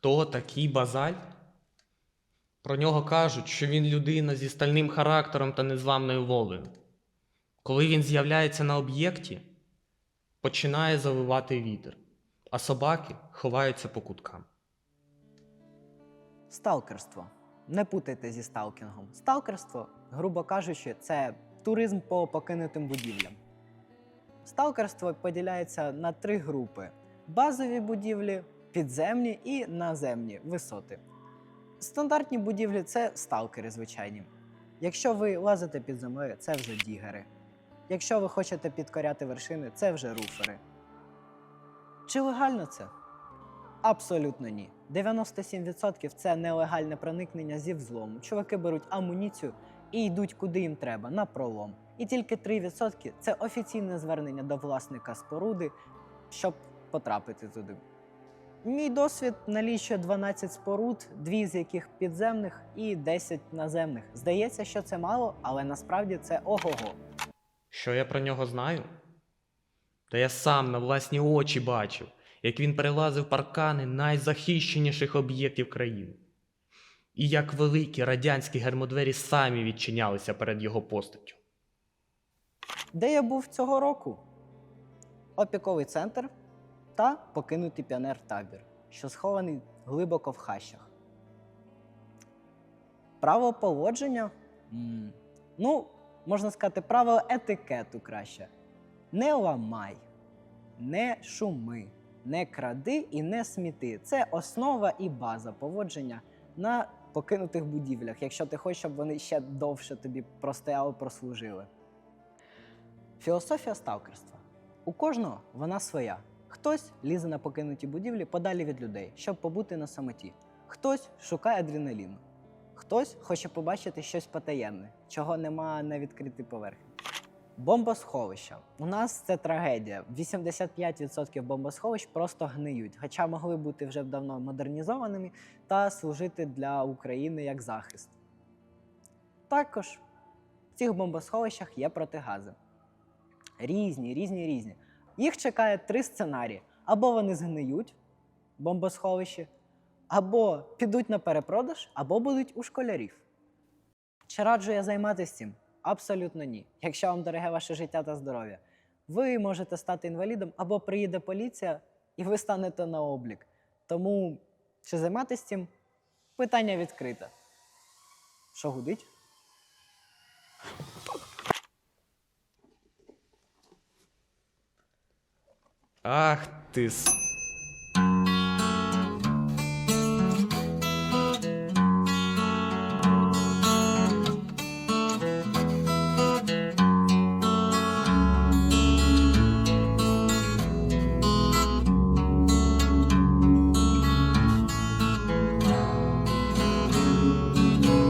Хто такий базаль? Про нього кажуть, що він людина зі стальним характером та незламною волею. Коли він з'являється на об'єкті, починає завивати вітер, а собаки ховаються по куткам. Сталкерство. Не путайте зі сталкінгом. Сталкерство, грубо кажучи, це туризм по покинутим будівлям. Сталкерство поділяється на три групи: базові будівлі, підземні і наземні висоти. Стандартні будівлі це сталкери звичайні. Якщо ви лазите під землею, це вже дігери. Якщо ви хочете підкоряти вершини, це вже руфери. Чи легально це? Абсолютно ні. 97% це нелегальне проникнення зі взлому. Чуваки беруть амуніцію і йдуть куди їм треба, на пролом. І тільки 3% це офіційне звернення до власника споруди, щоб потрапити туди. Мій досвід налічує 12 споруд, дві з яких підземних і 10 наземних. Здається, що це мало, але насправді це ого-го. Що я про нього знаю? Та я сам на власні очі бачив, як він перелазив паркани найзахищеніших об'єктів країни. І як великі радянські гермодвері самі відчинялися перед його постаттю. Де я був цього року? Опіковий центр та покинутий піонер-табір, що схований глибоко в хащах. Право поводження? Ну, можна сказати, правило етикету краще. Не ламай, не шуми, не кради і не сміти. Це основа і база поводження на покинутих будівлях, якщо ти хочеш, щоб вони ще довше тобі простояли, прослужили. Філософія сталкерства. У кожного вона своя. Хтось лізе на покинуті будівлі подалі від людей, щоб побути на самоті. Хтось шукає адреналіну. Хтось хоче побачити щось потаємне, чого нема на відкритій поверхні. Бомбосховища. У нас це трагедія. 85% бомбосховищ просто гниють, хоча могли бути вже давно модернізованими та служити для України як захист. Також в цих бомбосховищах є протигази. Різні, різні, різні. Їх чекає три сценарії: або вони згниють в бомбосховищі, або підуть на перепродаж, або будуть у школярів. Чи раджу я займатися цим? Абсолютно ні. Якщо вам дороге ваше життя та здоров'я, ви можете стати інвалідом, або приїде поліція, і ви станете на облік. Тому чи займатися цим? Питання відкрите. Що гудить? Ах ти.